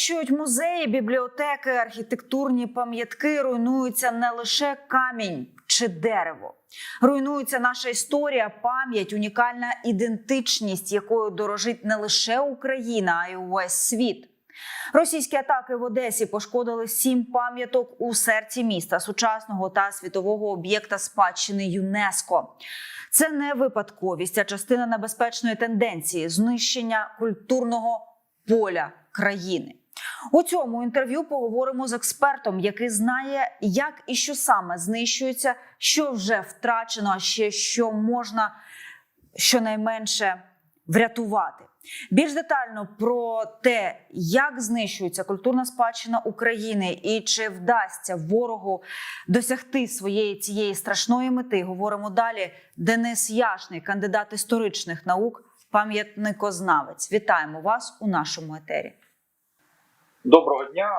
Знищують музеї, бібліотеки, архітектурні пам'ятки, руйнується не лише камінь чи дерево. Руйнується наша історія, пам'ять, унікальна ідентичність, якою дорожить не лише Україна, а й увесь світ. Російські атаки в Одесі пошкодили сім пам'яток у серці міста, сучасного та світового об'єкта спадщини ЮНЕСКО. Це не випадковість, а частина небезпечної тенденції знищення культурного поля країни. У цьому інтерв'ю поговоримо з експертом, який знає, як і що саме знищується, що вже втрачено, а ще що можна щонайменше врятувати. Більш детально про те, як знищується культурна спадщина України і чи вдасться ворогу досягти своєї цієї страшної мети, говоримо далі. Денис Яшний, кандидат історичних наук, пам'ятникознавець. Вітаємо вас у нашому етері. Доброго дня.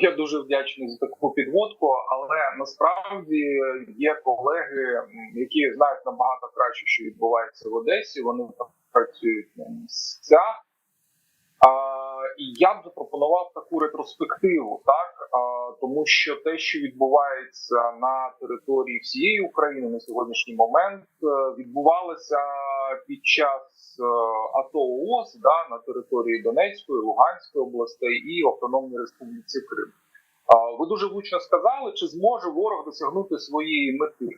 Я дуже вдячний за таку підводку, але насправді є колеги, які знають набагато краще, що відбувається в Одесі. Вони працюють на місцях. І я б запропонував таку ретроспективу, так тому що те, що відбувається на території всієї України на сьогоднішній момент, е, відбувалося під час е, АТО ООС да, на території Донецької, Луганської областей і Автономній Республіці Крим. Ви дуже влучно сказали, чи зможе ворог досягнути своєї мети.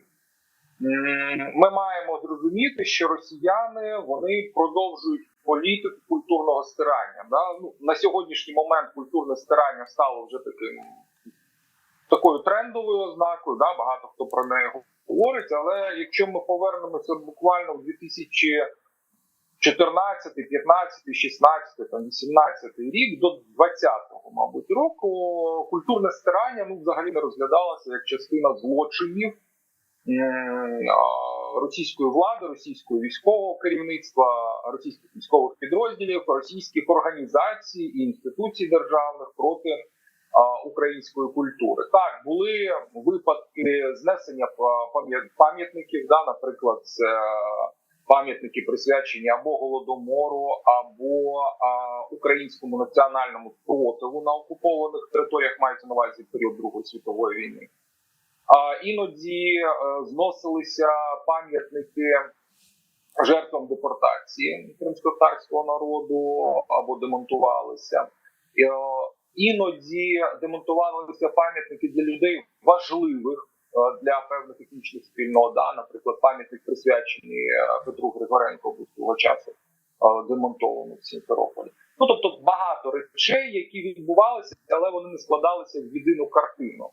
Ми маємо зрозуміти, що росіяни вони продовжують політику культурного стирання. Да? Ну, на сьогоднішній момент культурне стирання стало вже таким такою трендовою ознакою. Да? Багато хто про неї говорить. Але якщо ми повернемося буквально в 2014, 15, 16, там, 18 рік до 20-го, мабуть, року, культурне стирання ну, взагалі не розглядалося як частина злочинів російської влади, російського військового керівництва, російських військових підрозділів, російських організацій і інституцій державних проти української культури. Так, були випадки знесення пам'ятників, да, наприклад, це пам'ятники присвячені або голодомору, або а, українському національному спротиву на окупованих територіях, мається на увазі період Другої світової війни. А іноді е, зносилися пам'ятники жертвам депортації кримськотарського народу або демонтувалися. І, е, Іноді демонтувалися пам'ятники для людей важливих для певних етнічних спільнот. Да? Наприклад, пам'ятник присвячений е, Петру Григоренко був свого часу е, демонтований в Сімферополі. Ну тобто багато речей, які відбувалися, але вони не складалися в єдину картину.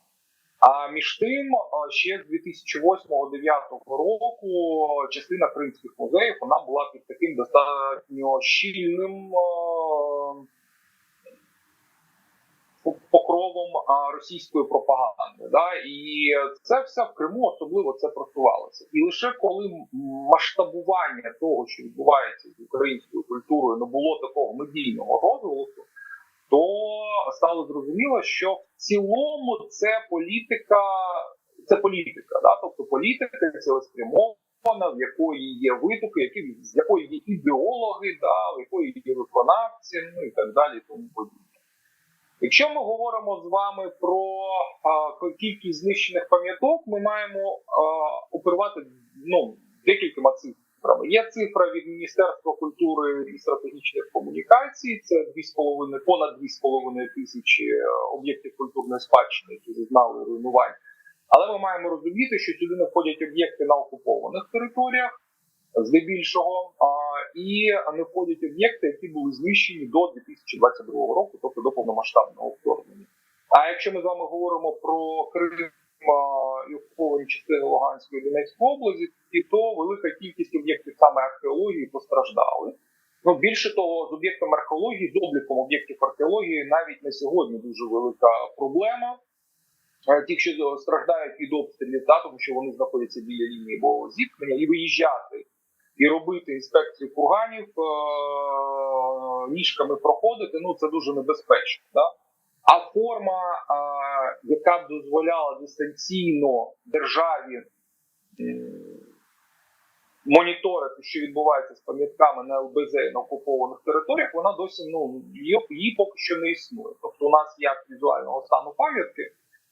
А між тим, е, ще з 2008-2009 року частина кримських музеїв вона була під таким достатньо щільним е, покровом російської пропаганди. Да? І це все в Криму особливо це просувалося. І лише коли масштабування того, що відбувається з українською культурою, не було такого медійного розголосу, то стало зрозуміло, що в цілому це політика, це політика, да? тобто політика цілеспрямована, в якої є витоки, які з якої є ідеологи, да? в якої є виконавці, ну і так далі, тому подібне. Якщо ми говоримо з вами про а, кількість знищених пам'яток, ми маємо а, оперувати ну, декількома цифрами. Є цифра від Міністерства культури і стратегічних комунікацій. Це 2,5, понад 2,5 тисячі е, об'єктів культурної спадщини, які зазнали руйнувань. Але ми маємо розуміти, що сюди не входять об'єкти на окупованих територіях, здебільшого, а, і не входять об'єкти, які були знищені до 2022 року, тобто до повномасштабного вторгнення. А якщо ми з вами говоримо про Крим і окуповані частини Луганської Донецької області, то велика кількість об'єктів саме археології постраждали. Ну більше того, з об'єктом археології, з обліком об'єктів археології, навіть на сьогодні дуже велика проблема. Е, Ті, що страждають від обстрілів, та, тому що вони знаходяться біля лінії бойового зіткнення, і виїжджати і робити інспекцію курганів, е, ніжками проходити, ну це дуже небезпечно. Да? А форма, е, яка б дозволяла дистанційно державі моніторити, що відбувається з пам'ятками на ЛБЗ на окупованих територіях, вона досі ну її, поки що не існує. Тобто, у нас акт візуального стану пам'ятки,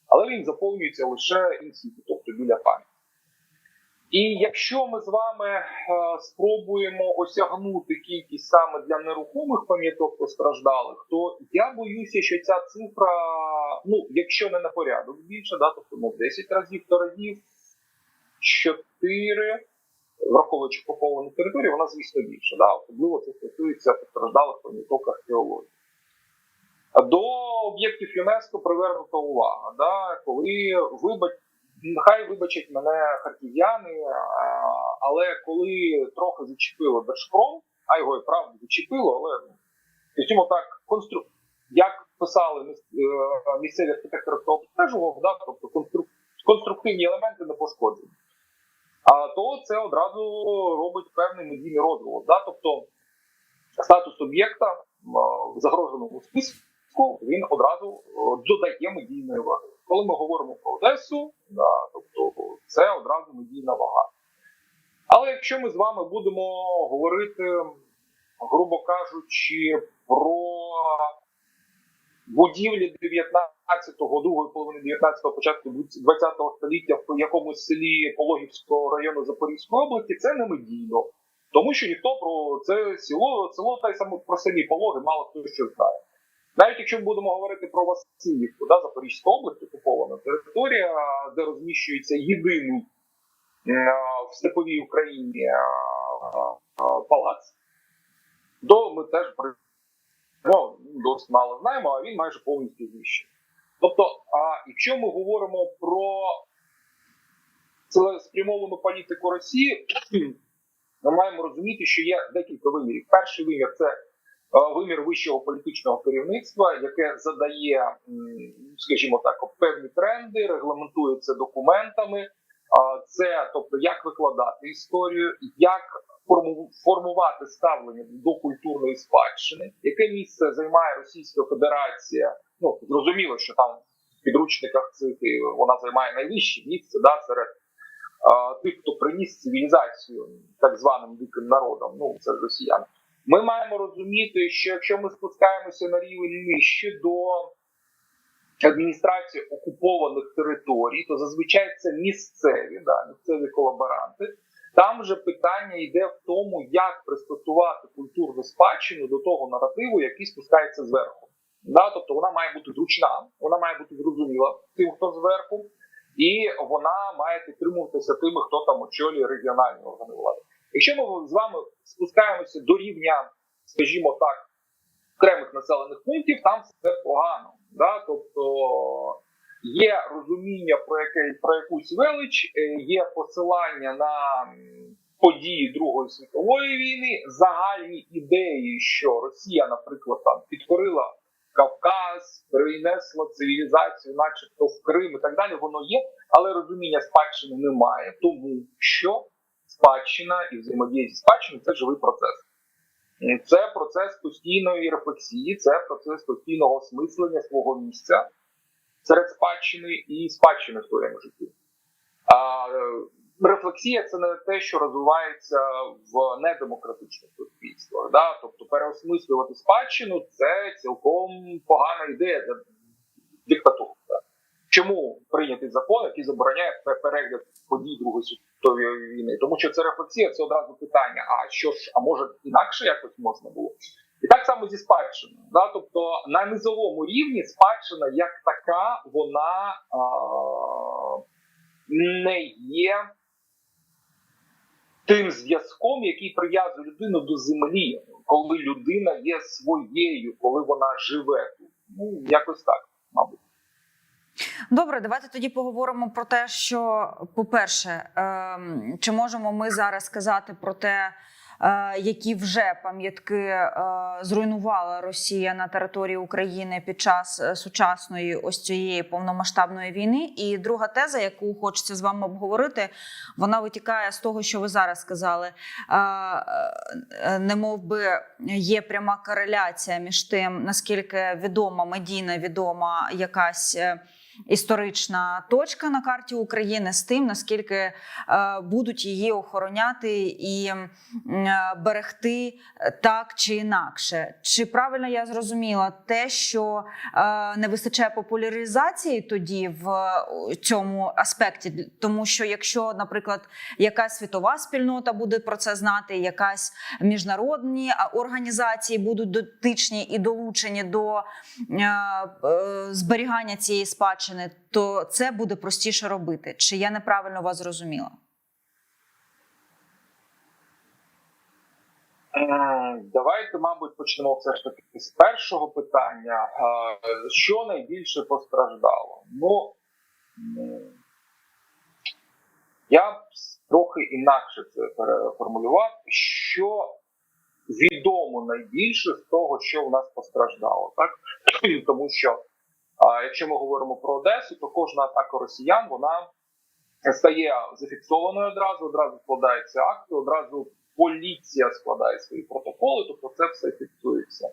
але він заповнюється лише інсіті, тобто біля пам'ятки. І якщо ми з вами е, спробуємо осягнути кількість саме для нерухомих пам'яток постраждалих, то я боюся, що ця цифра, ну якщо не на порядок більше, да, тобто в 10 разів, то разів 4, враховуючи окуповану територію, вона звісно більше. Да, особливо це стосується постраждалих пам'яток археології. До об'єктів ЮНЕСКО привернута увага, да, коли вибач, нехай вибачать мене харків'яни, але коли трохи зачепили Держпром, а його і правда зачепило, але скажімо так, констру... як писали е, місцеві архітектори, хто обстежував, да, тобто конструк... конструктивні елементи не пошкоджені. А то це одразу робить певний медійний розголос. Да? Тобто статус об'єкта в загроженому списку він одразу е, додає медійної ваги. Коли ми говоримо про Одесу, да, тобто це одразу медійна вага. Але якщо ми з вами будемо говорити, грубо кажучи, про будівлі 19-го, другої половини 19-го, початку 20-го століття в якомусь селі Пологівського району Запорізької області, це не медійно. Тому що ніхто про це село, село та й саме про селі Пологи мало хто що знає. Навіть якщо ми будемо говорити про Васильівку, да, Запорізька область, окупована територія, де розміщується єдиний е, в степовій Україні е, е, палац, то ми теж ну, досить мало знаємо, а він майже повністю знищений. Тобто, а якщо ми говоримо про цілеспрямовану політику Росії, ми маємо розуміти, що є декілька вимірів. Перший вимір це вимір вищого політичного керівництва, яке задає, скажімо так, певні тренди, регламентує це документами. Це тобто, як викладати історію, як формувати ставлення до культурної спадщини, яке місце займає Російська Федерація. Ну зрозуміло, що там в підручниках цих вона займає найвище місце да, серед а, тих, хто приніс цивілізацію так званим диким народам. Ну це ж росіяни. Ми маємо розуміти, що якщо ми спускаємося на рівень нижче до адміністрації окупованих територій, то зазвичай це місцеві, да, місцеві колаборанти. Там же питання йде в тому, як пристосувати культурну спадщину до того наративу, який спускається зверху. Да, тобто вона має бути зручна, вона має бути зрозуміла тим, хто зверху, і вона має підтримуватися тими, хто там очолює регіональні органи влади. Якщо ми з вами спускаємося до рівня, скажімо так, окремих населених пунктів, там все погано. Да? Тобто є розуміння про яке про якусь велич, е, є посилання на події Другої світової війни, загальні ідеї, що Росія, наприклад, там підкорила Кавказ, перенесла цивілізацію, начебто в Крим і так далі, воно є, але розуміння спадщини немає, тому що спадщина і взаємодія зі спадщиною це живий процес. Це процес постійної рефлексії, це процес постійного осмислення свого місця серед спадщини і спадщини в своєму житті. А е, рефлексія це не те, що розвивається в недемократичних суспільствах. Да? Тобто переосмислювати спадщину це цілком погана ідея для диктатури. Да? Чому прийнятий закон, який забороняє перегляд подій Другої світової війни? Тому що це рефлексія, це одразу питання: а що ж, а може інакше якось можна було? І так само зі спадщиною. Да? Тобто на низовому рівні спадщина як така, вона а, не є тим зв'язком, який прив'язує людину до землі, коли людина є своєю, коли вона живе тут. Ну, якось так, мабуть. Добре, давайте тоді поговоримо про те, що, по-перше, ем, чи можемо ми зараз сказати про те, е, які вже пам'ятки е, зруйнувала Росія на території України під час е, сучасної ось цієї повномасштабної війни? І друга теза, яку хочеться з вами обговорити, вона витікає з того, що ви зараз сказали. Не мов би є пряма кореляція між тим, наскільки відома, медійно відома якась. Історична точка на карті України з тим, наскільки е, будуть її охороняти і е, берегти так чи інакше. Чи правильно я зрозуміла те, що е, не вистачає популяризації тоді в цьому аспекті? Тому що якщо, наприклад, якась світова спільнота буде про це знати, якась міжнародні організації будуть дотичні і долучені до зберігання цієї спадщини, то це буде простіше робити. Чи я неправильно вас зрозуміла? Давайте, мабуть, почнемо все ж таки з першого питання. Е, Що найбільше постраждало? Ну я б трохи інакше це переформулював. Що відомо найбільше з того, що в нас постраждало, так тому що якщо ми говоримо про Одесу, то кожна атака росіян вона стає зафіксованою одразу, одразу складаються акти, одразу поліція складає свої протоколи, тобто це все фіксується.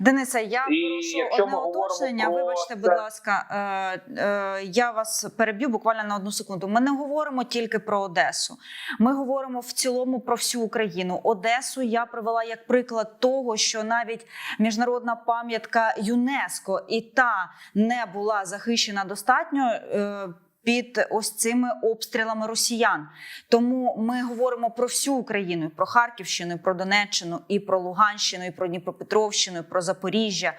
Денисе, я І прошу одне уточнення. про Вибачте, будь ласка, е, е, я вас переб'ю буквально на одну секунду. Ми не говоримо тільки про Одесу. Ми говоримо в цілому про всю Україну. Одесу я привела як приклад того, що навіть міжнародна пам'ятка ЮНЕСКО і та не була захищена достатньо. е, Під ось цими обстрілами росіян, тому ми говоримо про всю Україну, про Харківщину, про Донеччину, і про Луганщину, і про Дніпропетровщину, і про Запоріжжя.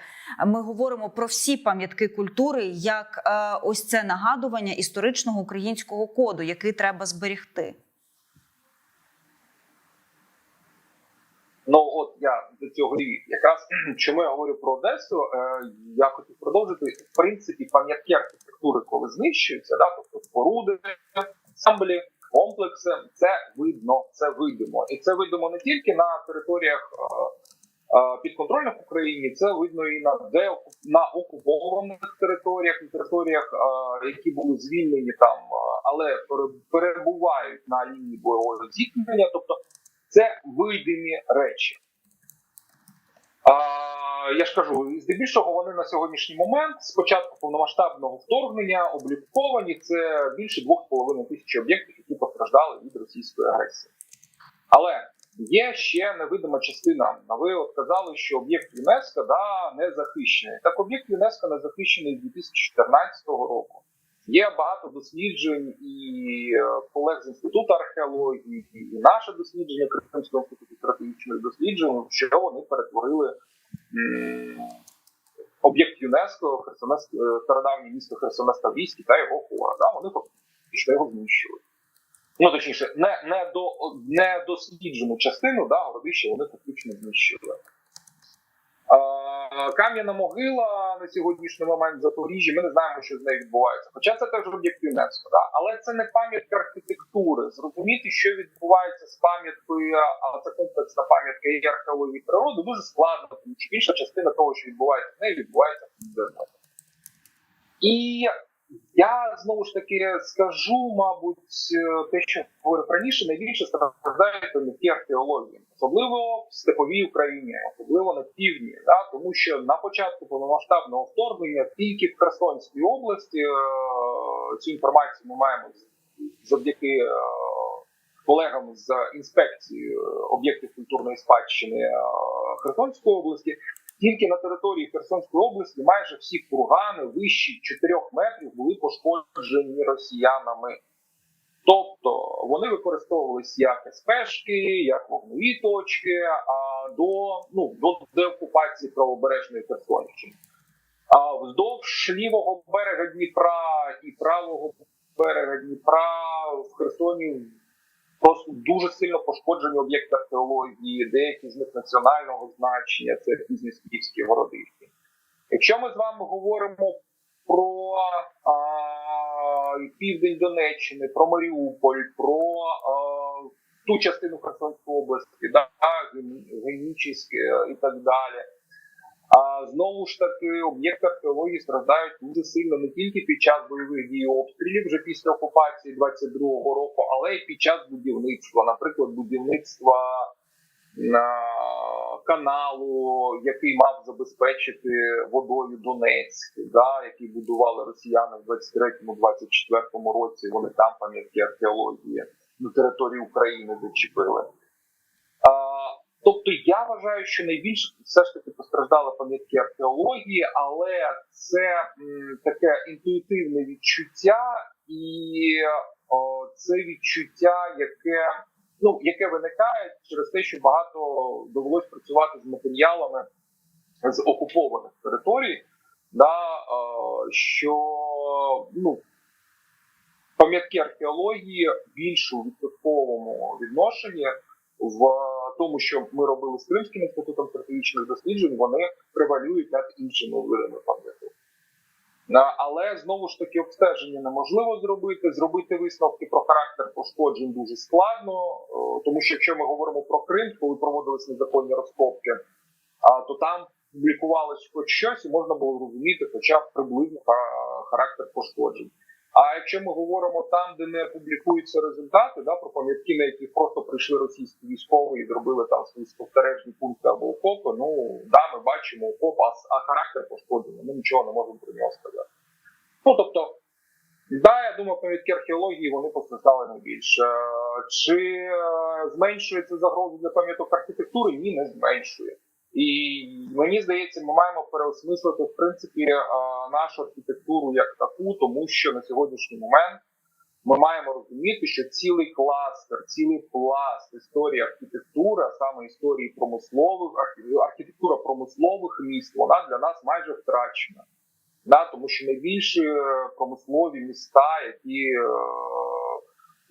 Ми говоримо про всі пам'ятки культури як е, ось це нагадування історичного українського коду, який треба зберегти. Ну от я до цього і якраз чому я говорю про Одесу, е, я хотів продовжити. В принципі, пам'ятки архітектури, коли знищуються, да, тобто споруди, ансамблі, комплекси, це видно, це видимо. І це видимо не тільки на територіях е, е, підконтрольних Україні, це видно і на де на окупованих територіях, на територіях, які були звільнені там, але пере- перебувають на лінії бойового зіткнення. Тобто це видимі речі. Я ж кажу, здебільшого вони на сьогоднішній момент, з початку повномасштабного вторгнення, обліковані це більше 2,5 тисяч об'єктів, які постраждали від російської агресії. Але є ще невидима частина. Ви от казали, що об'єкт ЮНЕСКО да, не захищений. Так, об'єкт ЮНЕСКО не захищений з 2014 року. Є багато досліджень і е, колег з інституту археології, і, наше дослідження Кримського інституту стратегічних досліджень, що вони перетворили об'єкт ЮНЕСКО, Херсонес, е, стародавнє місто Херсонеставійський та його хора. Да, вони фактично його знищили. Ну, точніше, не, не, до, не досліджену частину да, городища вони фактично знищили. Е, Кам'яна могила на сьогоднішній момент в Запоріжжі. Ми не знаємо, що з нею відбувається. Хоча це теж об'єкт ЮНЕСКО, да? але це не пам'ятка архітектури. Зрозуміти, що відбувається з пам'яткою, а це комплексна пам'ятка і археології природи, дуже складно, тому що більша частина того, що відбувається з нею, відбувається в інтернеті. І я знову ж таки скажу, мабуть, е, те, що говорив раніше, найбільше страждають пам'ятки археології, особливо в степовій Україні, особливо на півдні, да, тому що на початку повномасштабного вторгнення тільки в Херсонській області е, цю інформацію ми маємо завдяки е, колегам з інспекції е, об'єктів культурної спадщини е, Херсонської області. Тільки на території Херсонської області майже всі кургани вищі 4 метрів були пошкоджені росіянами. Тобто вони використовувалися як СПшки, як вогневі точки, а до, ну, до деокупації правобережної Херсонщини. А вздовж лівого берега Дніпра і правого берега Дніпра в Херсоні просто дуже сильно пошкоджені об'єкти археології, деякі з них національного значення, це пізньоскіфські городищі. Якщо ми з вами говоримо про а, південь Донеччини, про Маріуполь, про а, ту частину Херсонської області, да, Ген- Генічіське і так далі. А знову ж таки, об'єкти археології страждають дуже сильно не тільки під час бойових дій обстрілів вже після окупації 22-го року, але й під час будівництва, наприклад, будівництва на каналу, який мав забезпечити водою Донецьк, да, який будували росіяни в 23-24 році. Вони там пам'ятки археології на території України зачепили. Тобто я вважаю, що найбільше все ж таки постраждали пам'ятки археології, але це м, таке інтуїтивне відчуття, і о, це відчуття, яке ну яке виникає через те, що багато довелось працювати з матеріалами з окупованих територій, да, е, що ну пам'ятки археології більш у відсотковому відношенні в тому, що ми робили з Кримським інститутом стратегічних досліджень, вони превалюють над іншими видами пам'яток. Але знову ж таки обстеження неможливо зробити. Зробити висновки про характер пошкоджень дуже складно, е, тому що якщо ми говоримо про Крим, коли проводились незаконні розкопки, то там публікувалось хоч щось, і можна було розуміти, хоча б приблизно характер пошкоджень. А якщо ми говоримо там, де не публікуються результати, да, про пам'ятки, на яких просто прийшли російські військові і зробили там свої спостережні пункти або окопи, ну да, ми бачимо окоп, а, а характер пошкодження, ми нічого не можемо про нього сказати. Ну тобто, да, я думаю, пам'ятки археології вони постраждали найбільше. Чи е, зменшується загроза для пам'яток архітектури? Ні, не зменшує. І мені здається, ми маємо переосмислити в принципі е, нашу архітектуру як таку, тому що на сьогоднішній момент ми маємо розуміти, що цілий кластер, цілий пласт історії архітектури, саме історії промислових, архі- архітектура промислових міст, вона для нас майже втрачена. Да, тому що найбільші е, промислові міста, які е,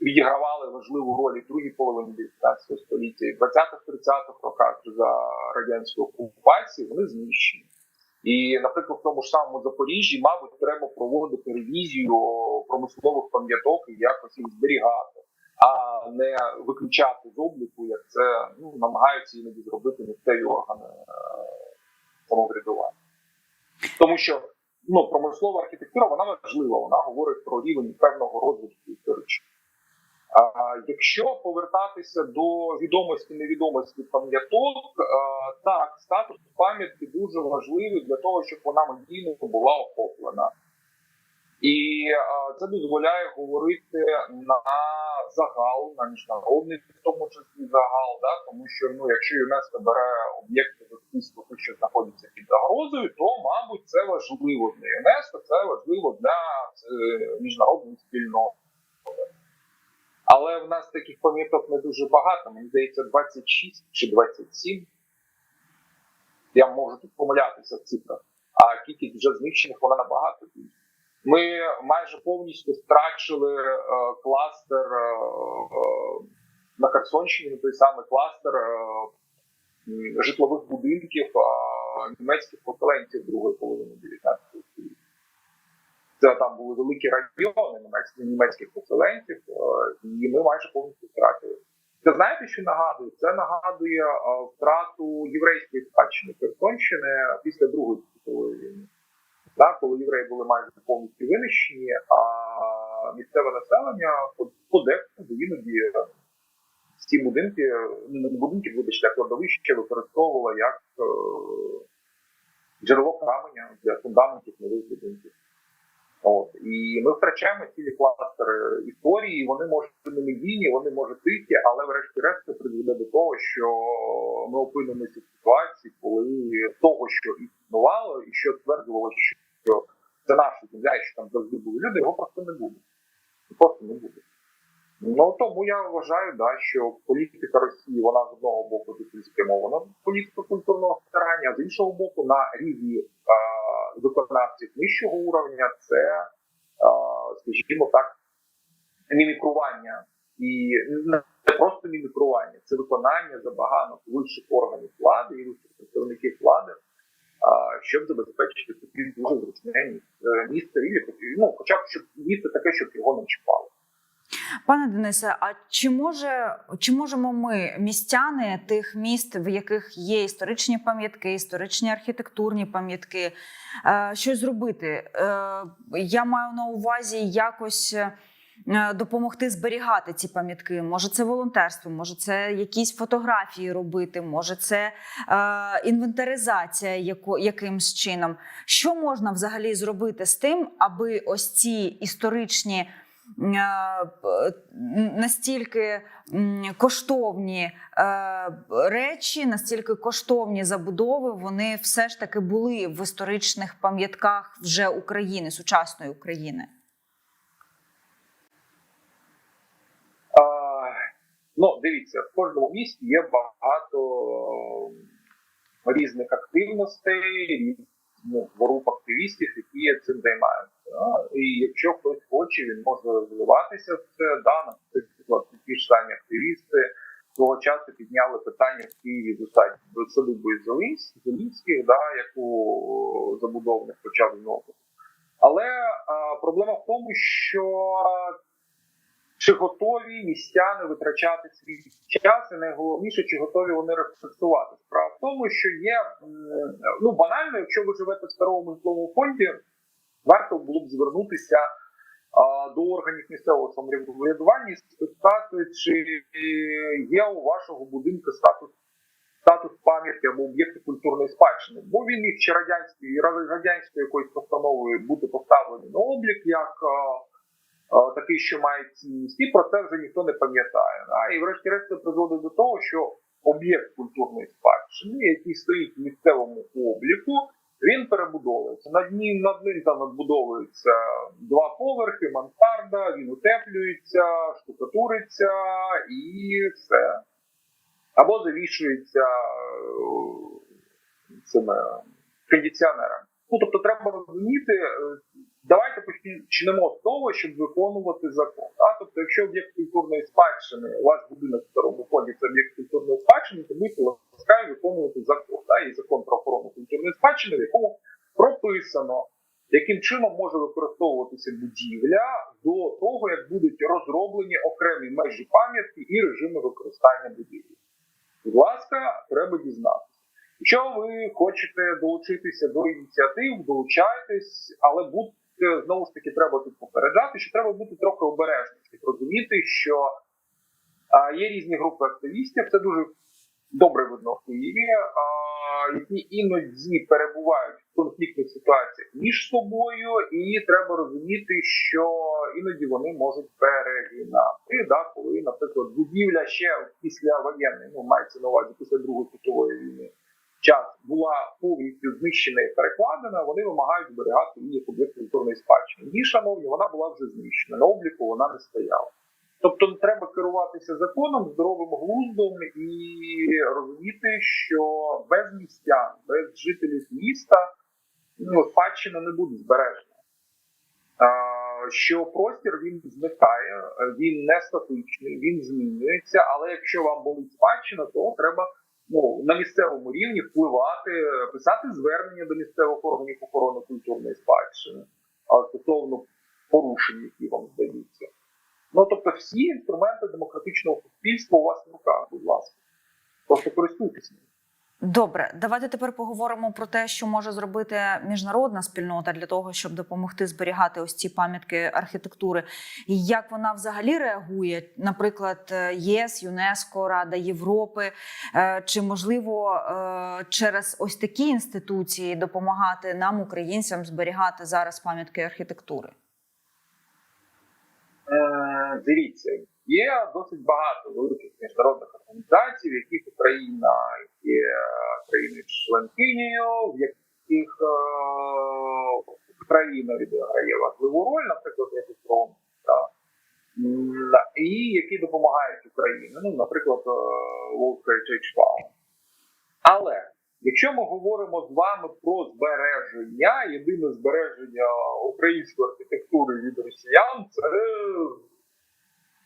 відігравали важливу роль і другій половині 19 століття, і 20-30-х роках за радянської окупації, вони знищені. І, наприклад, в тому ж самому Запоріжжі, мабуть, треба проводити ревізію промислових пам'яток і якось їх зберігати, а не виключати з обліку, як це ну, намагаються іноді зробити місцеві органи е, самоврядування. Тому що ну, промислова архітектура вона важлива, вона говорить про рівень певного розвитку історичного. Якщо повертатися до відомості невідомості пам'яток, е, так статус пам'ятки дуже важливий для того, щоб вона медійно була охоплена. І е, це дозволяє говорити на загал, на міжнародний, в тому числі загал, да? тому що ну, якщо ЮНЕСКО бере об'єкти списку, що знаходяться під загрозою, то, мабуть, це важливо для ЮНЕСКО, це важливо для е, міжнародної спільноти. Але в нас таких пам'яток не дуже багато. Мені здається, 26 чи 27. Я можу тут помилятися в цифрах. А кількість вже знищених вона набагато більше. Ми майже повністю втрачили е, кластер е, е, на Херсонщині, той самий кластер е, житлових будинків е, німецьких поселенців другої половини 19 століття. Це там були великі райони німецьких, німецьких поселенців, е, і ми майже повністю втратили. Це знаєте, що нагадує? Це нагадує е, втрату єврейської спадщини Херсонщини після Другої світової війни. Да, коли євреї були майже повністю винищені, а місцеве населення по- подекуди іноді е, ці будинки, ну, будинки, вибачте, кладовище використовувало як джерело каменя для фундаментів нових будинків. От і ми втрачаємо цілі кластери історії. Вони можуть не медійні, вони можуть тихі, але врешті-решт це призведе до того, що ми опинимося в ситуації, коли того, що існувало, і що стверджувалося, що це наша земля, і що там завжди були люди, його просто не буде. Просто не буде. Ну тому я вважаю, да, що політика Росії вона з одного боку тут спрямована політика культурного старання, а з іншого боку, на рівні виконавців нижчого уровня це, скажімо так, мімікрування. І не просто мімікрування, це виконання забаганок вищих органів влади і вищих представників влади, щоб забезпечити собі дуже зручне місце і, ну, хоча б щоб місце таке, щоб його не чіпало. Пане Денисе, а чи може чи можемо ми, містяни тих міст, в яких є історичні пам'ятки, історичні архітектурні пам'ятки, е, щось зробити? Е, Я маю на увазі якось е, допомогти зберігати ці пам'ятки? Може, це волонтерство, може, це якісь фотографії робити, може, це е, інвентаризація яко, якимсь чином. Що можна взагалі зробити з тим, аби ось ці історичні настільки коштовні е, речі, настільки коштовні забудови, вони все ж таки були в історичних пам'ятках вже України, сучасної України. Ну, дивіться, в кожному місті є багато е, різних активностей, різних груп активістів, які цим займаються. Да? І якщо хтось хоче, він може розвиватися в це. Да? Наприклад, ті ж самі активісти свого часу підняли питання в Києві з садибою Зелінських, да, яку забудовник почав зносити. Але а, проблема в тому, що чи готові містяни витрачати свій час, і найголовніше, чи готові вони рефлексувати. Справа в тому, що є ну банально, якщо ви живете в старому житловому фонді, варто було б звернутися а, до органів місцевого самоврядування і спитати, чи є у вашого будинку статус. Статус пам'ятки або об'єкту культурної спадщини, бо він міг чи радянською радянською якоюсь постановою бути поставлений на облік як такий, що має цінність, і про це вже ніхто не пам'ятає. Да? І врешті-решт це призводить до того, що об'єкт культурної спадщини, який стоїть в місцевому обліку, він перебудовується. Над ним над ним там надбудовуються два поверхи, мансарда, він утеплюється, штукатуриться і все. Або завішується е, цими кондиціонерами. Ну тобто треба розуміти, е, давайте почнемо з того, щоб виконувати закон. А тобто, якщо об'єкт культурної спадщини, у вас будинок в старому фонді це об'єкт культурної спадщини, то будьте ласкаві виконувати закон. Да? І закон про охорону культурної спадщини, в якому прописано, яким чином може використовуватися будівля до того, як будуть розроблені окремі межі пам'ятки і режими використання будівлі. Будь ласка, треба дізнатися. Якщо ви хочете долучитися до ініціатив, долучайтесь, але будьте знову ж таки треба тут попереджати, що треба бути трохи обережним, щоб розуміти, що є різні групи активістів. Це дуже добре видно в Києві, які іноді перебувають в конфліктних ситуаціях між собою, і треба розуміти, що іноді вони можуть перегинати, да, коли, наприклад, будівля ще після воєнної, ну мається на увазі після Другої світової війни. Час була повністю знищена і перекладена, вони вимагають зберігати її як об'єкт культурної спадщини. Ні, шановні, вона була вже знищена. На обліку вона не стояла. Тобто треба керуватися законом, здоровим глуздом і розуміти, що без містян, без жителів міста ну, спадщина не буде збережена. Що простір він зникає, він не статичний, він змінюється. Але якщо вам болить спадщина, то треба ну, на місцевому рівні впливати, писати звернення до місцевих органів охорони культурної спадщини а, стосовно порушень, які вам здаються. Ну тобто, всі інструменти демократичного суспільства у вас в руках, будь ласка. Просто користуйтесь ними. Добре, давайте тепер поговоримо про те, що може зробити міжнародна спільнота для того, щоб допомогти зберігати ось ці пам'ятки архітектури. І як вона взагалі реагує, наприклад, ЄС, ЮНЕСКО, Рада Європи, Е, чи можливо е, через ось такі інституції допомагати нам, українцям, зберігати зараз пам'ятки архітектури? Е, Дивіться, є досить багато великих міжнародних організацій, в яких Україна є країною-членкинею, в яких е, Україна відіграє важливу роль, наприклад, як ФРОМ, да, і які допомагають Україні, ну, наприклад, е, World Heritage Fund. Але якщо ми говоримо з вами про збереження, єдине збереження української архітектури від росіян це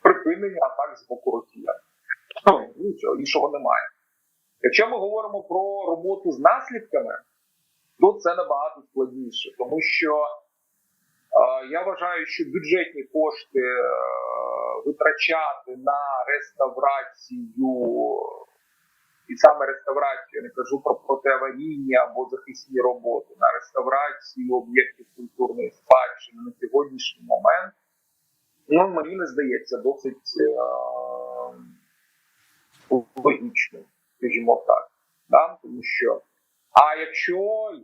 припинення атак з боку росіян. Ну, Нічого іншого немає. Якщо ми говоримо про роботу з наслідками, то це набагато складніше, тому що е, я вважаю, що бюджетні кошти е, витрачати на реставрацію, і саме реставрацію, я не кажу про протиаварійні або захисні роботи, на реставрацію об'єктів культурної спадщини на сьогоднішній момент Ну, мені не здається, досить е, логічним, скажімо так. Да? Тому що, а якщо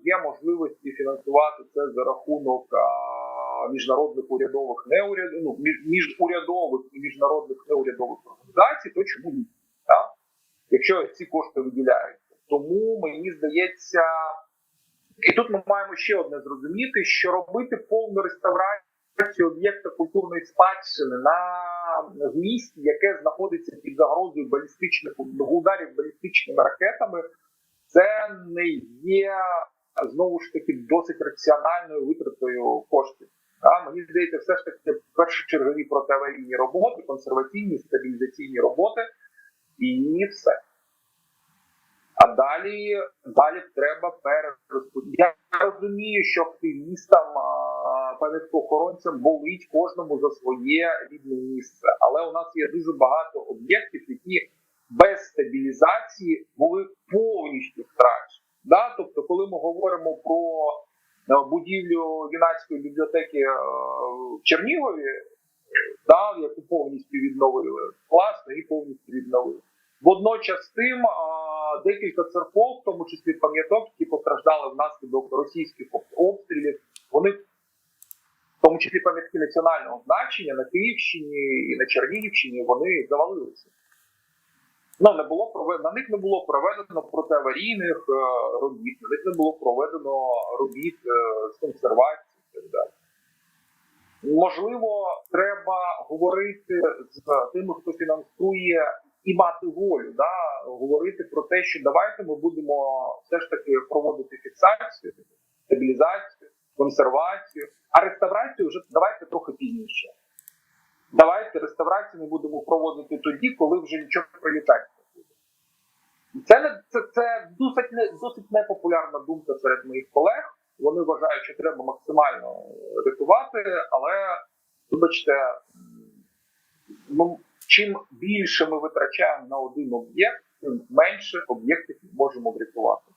є можливості фінансувати це за рахунок а, міжнародних урядових неуряд, ну, між, міжурядових і міжнародних неурядових організацій, то чому ні? Да? Якщо ці кошти виділяються. Тому мені здається, і тут ми маємо ще одне зрозуміти, що робити повну реставрацію об'єкта культурної спадщини на місці, яке знаходиться під загрозою балістичних ударів балістичними ракетами, це не є знову ж таки досить раціональною витратою коштів. А мені здається, все ж таки першочергові протиаварійні роботи, консерваційні, стабілізаційні роботи і все. А далі далі треба перерозподіляти. Я розумію, що активістам, пам'яткоохоронцям болить кожному за своє рідне місце. Але у нас є дуже багато об'єктів, які без стабілізації були повністю втрачені. Да? Тобто, коли ми говоримо про е, будівлю юнацької бібліотеки е, в Чернігові, да, яку повністю відновили, класно і повністю відновили. Водночас тим декілька церков, в тому числі пам'яток, які постраждали внаслідок російських обстрілів, вони тому числі пам'ятки національного значення на Київщині і на Чернігівщині, вони завалилися. Ну, не було на них не було проведено протиаварійних е, робіт, на них не було проведено робіт е, з консервації і так далі. Можливо, треба говорити з тими, хто фінансує, і мати волю, да, говорити про те, що давайте ми будемо все ж таки проводити фіксацію, стабілізацію, консервацію, а реставрацію вже давайте трохи пізніше. Давайте реставрацію ми будемо проводити тоді, коли вже нічого прилітати не буде. Це це, це досить досить непопулярна думка серед моїх колег. Вони вважають, що треба максимально рятувати, але вибачте, ну, чим більше ми витрачаємо на один об'єкт, тим менше об'єктів можемо врятувати.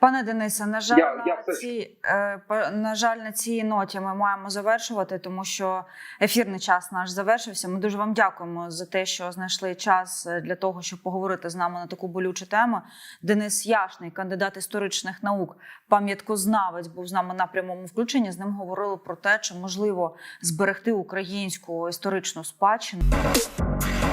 Пане Денисе, на жаль, Я- я на, цій, е, на жаль, на цій ноті ми маємо завершувати, тому що ефірний час наш завершився. Ми дуже вам дякуємо за те, що знайшли час е, для того, щоб поговорити з нами на таку болючу тему. Денис Яшний, кандидат історичних наук, пам'яткознавець, був з нами на прямому включенні. З ним говорили про те, чи можливо зберегти українську історичну спадщину.